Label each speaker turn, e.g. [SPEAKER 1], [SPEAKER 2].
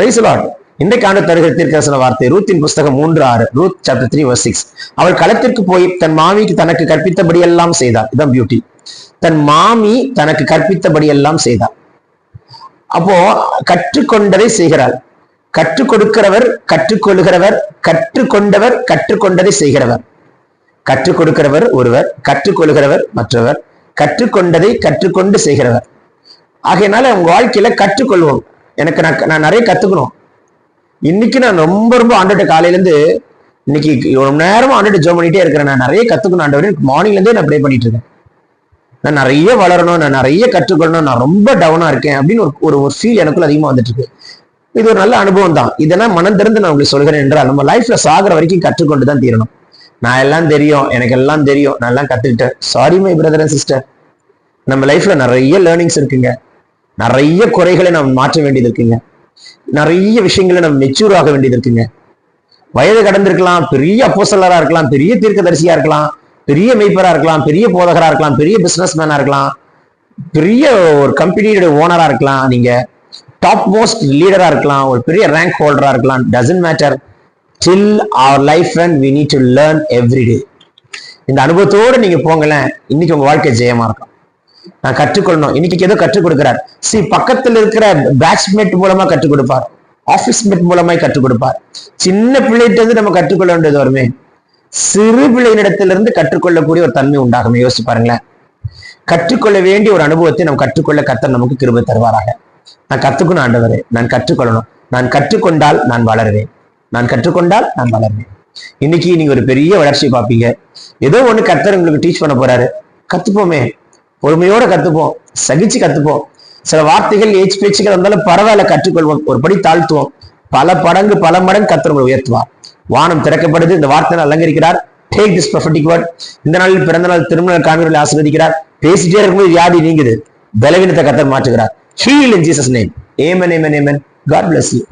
[SPEAKER 1] பிரைசலாட் இன்றைக்கு ஆண்டு தருகிற தீர்க்கரசன வார்த்தை ரூத்தின் புஸ்தகம் மூன்று ஆறு Ruth chapter three verse six அவள் களத்திற்கு போய் தன் மாமிக்கு தனக்கு கற்பித்தபடி எல்லாம் செய்தார் இதான் பியூட்டி தன் மாமி தனக்கு கற்பித்தபடி எல்லாம் செய்தார் அப்போ கற்றுக்கொண்டதை செய்கிறாள். கற்றுக் கொடுக்கிறவர் கற்றுக்கொள்கிறவர் கற்றுக்கொண்டவர் கற்றுக்கொண்டதை செய்கிறவர். கற்றுக் கொடுக்கிறவர் ஒருவர் கற்றுக்கொள்கிறவர் மற்றவர் கற்றுக்கொண்டதை கற்றுக்கொண்டு செய்கிறவர். ஆகையினால உங்க வாழ்க்கையில கற்றுக்கொள்வோம். எனக்கு நான் நான் நிறைய கற்றுக்கணும் இன்னைக்கு நான் ரொம்ப ரொம்ப ஆண்டுகிட்ட காலையிலேருந்து இன்னைக்கு ஒரு நேரமும் ஆண்டுட்டு ஜோ பண்ணிகிட்டே இருக்கிறேன். நான் நிறைய கற்றுக்கணும் ஆண்டவர். மார்னிங்லேருந்தே நான் ப்ரே பண்ணிட்டு இருக்கேன். நான் நிறைய வளரணும். நான் நிறைய கற்றுக்கொள்ளணும். நான் ரொம்ப டவுனாக இருக்கேன் அப்படின்னு ஒரு ஒரு ஒரு ஃபீல் எனக்குள்ள அதிகமாக வந்துட்டு இருக்கு. இது ஒரு நல்ல அனுபவம் தான். இதெல்லாம் மனம் திறந்து நான் உங்களுக்கு சொல்கிறேன் என்றால் நம்ம லைஃப்ல சாகிற வரைக்கும் கற்றுக்கொண்டு தான் தீரணும். நான் எல்லாம் தெரியும். எனக்கு எல்லாம் தெரியும். நான் எல்லாம் கற்றுக்கிட்டேன் sorry my brother and sister நம்ம லைஃப்ல நிறைய லேர்னிங்ஸ் இருக்குங்க. நிறைய குறைகளை நாம் மாற்ற வேண்டியது இருக்குங்க. நிறைய விஷயங்களை நம்ம மெச்சூர் ஆக வேண்டியது இருக்குங்க. வயது கடந்திருக்கலாம் பெரிய அப்போசலரா இருக்கலாம் பெரிய தீர்க்கதரிசியா இருக்கலாம் பெரிய மெய்ப்பரா இருக்கலாம் பெரிய போதகரா இருக்கலாம் பெரிய பிசினஸ் மேனா இருக்கலாம் பெரிய ஒரு கம்பெனியோட ஓனரா இருக்கலாம் நீங்க டாப் மோஸ்ட் லீடரா இருக்கலாம் ஒரு பெரிய ரேங்க் ஹோல்டரா இருக்கலாம் doesn't matter till our life and we need to learn every day இந்த அனுபவத்தோட நீங்க போங்களேன் இன்னைக்கு உங்க வாழ்க்கை ஜெயமா இருக்கும். நான் கற்றுக்கொள்ளணும். இன்னைக்கு ஏதோ கற்றுக் கொடுக்கிறார். சி பக்கத்துல இருக்கிற பேட்ச்மேட் மூலமா கற்றுக் கொடுப்பார். ஆபீஸ் மேட் மூலமாய் கற்றுக் கொடுப்பார். சின்ன பிள்ளைகிட்ட இருந்து நம்ம கற்றுக்கொள்ள வேண்டியது வருமே. சிறு பிள்ளையினிடத்திலிருந்து கற்றுக்கொள்ளக்கூடிய ஒரு தன்மை உண்டாகும். யோசிச்சு பாருங்களேன். கற்றுக்கொள்ள வேண்டிய ஒரு அனுபவத்தை நம்ம கற்றுக்கொள்ள கத்தர் நமக்கு கிருபை தருவாராக. நான் கத்துக்கணும் ஆண்டவரே. நான் கற்றுக்கொள்ளணும். நான் கற்றுக்கொண்டால் நான் வளருவேன். நான் கற்றுக்கொண்டால் நான் வளருவேன். இன்னைக்கு நீங்க ஒரு பெரிய வளர்ச்சி பார்ப்பீங்க. ஏதோ ஒண்ணு கத்தர் உங்களுக்கு டீச் பண்ண போறாரு. கத்துப்போமே. பொறுமையோட கத்துப்போம். சகிச்சு கத்துப்போம். சில வார்த்தைகள் ஏச்சு பேச்சுகள் இருந்தாலும் பரவாயில்ல கற்றுக்கொள்வோம். ஒரு படி தாழ்த்துவோம். பல படங்கு பல மடங்கு கத்தர் உயர்த்துவார். வானம் திறக்கப்படுது. இந்த வார்த்தை அலங்கரிக்கிறார். டேக் திஸ் ப்ரொஃபட்டிக் வேர்ட் இந்த நாளில் பிறந்த நாள் திருமண காண்களை ஆசீர்வதிக்கிறார். பேசிட்டே இருக்கும்போது வியாதி நீங்குது. பலவீனத்தை கத்தர் மாற்றுகிறார். Heal in Jesus name amen amen amen God bless you